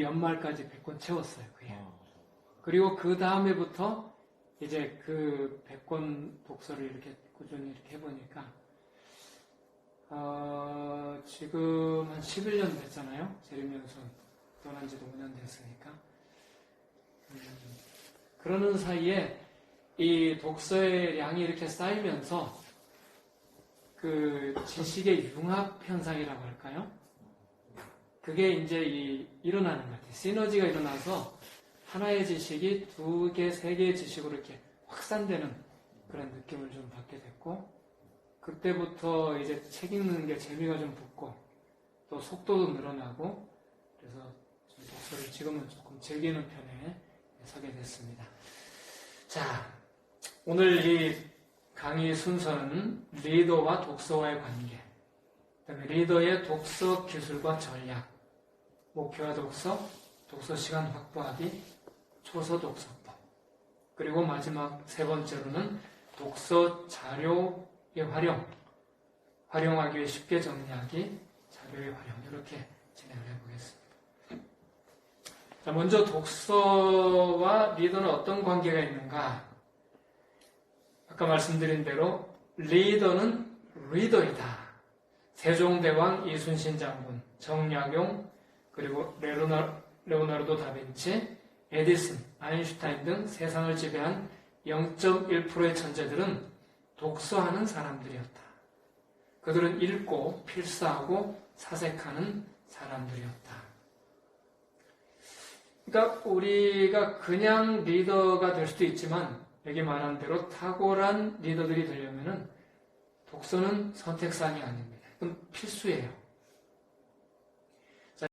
연말까지 100권 채웠어요. 그게. 어. 그리고 그 다음에부터 이제 그 100권 독서를 이렇게 꾸준히 이렇게 해보니까 어, 지금 한 11년 됐잖아요. 재림연수 떠난 지도 5년 됐으니까. 음, 그러는 사이에 이 독서의 양이 이렇게 쌓이면서 그 지식의 융합 현상이라고 할까요? 그게 이제 이, 일어나는 것 같아요. 시너지가 일어나서 하나의 지식이 두 개, 세 개의 지식으로 이렇게 확산되는 그런 느낌을 좀 받게 됐고, 그때부터 이제 책 읽는 게 재미가 좀 붙고, 또 속도도 늘어나고, 그래서 좀 독서를 지금은 조금 즐기는 편에 서게 됐습니다. 자, 오늘 이 강의 순서는 리더와 독서와의 관계, 그다음에 리더의 독서 기술과 전략, 목표와 독서, 독서 시간 확보하기, 초서 독서법, 그리고 마지막 세 번째로는 독서 자료의 활용, 활용하기 위해 쉽게 정리하기, 자료의 활용 이렇게 진행을 해보겠습니다. 자, 먼저 독서와 리더는 어떤 관계가 있는가? 아까 말씀드린 대로 리더는 리더이다. 세종대왕 이순신 장군, 정약용, 그리고 레오나, 레오나르도 다빈치, 에디슨, 아인슈타인 등 세상을 지배한 0.1%의 천재들은 독서하는 사람들이었다. 그들은 읽고 필사하고 사색하는 사람들이었다. 그러니까 우리가 그냥 리더가 될 수도 있지만 여기 말한 대로 탁월한 리더들이 되려면은 독서는 선택사항이 아닙니다. 그건 필수예요.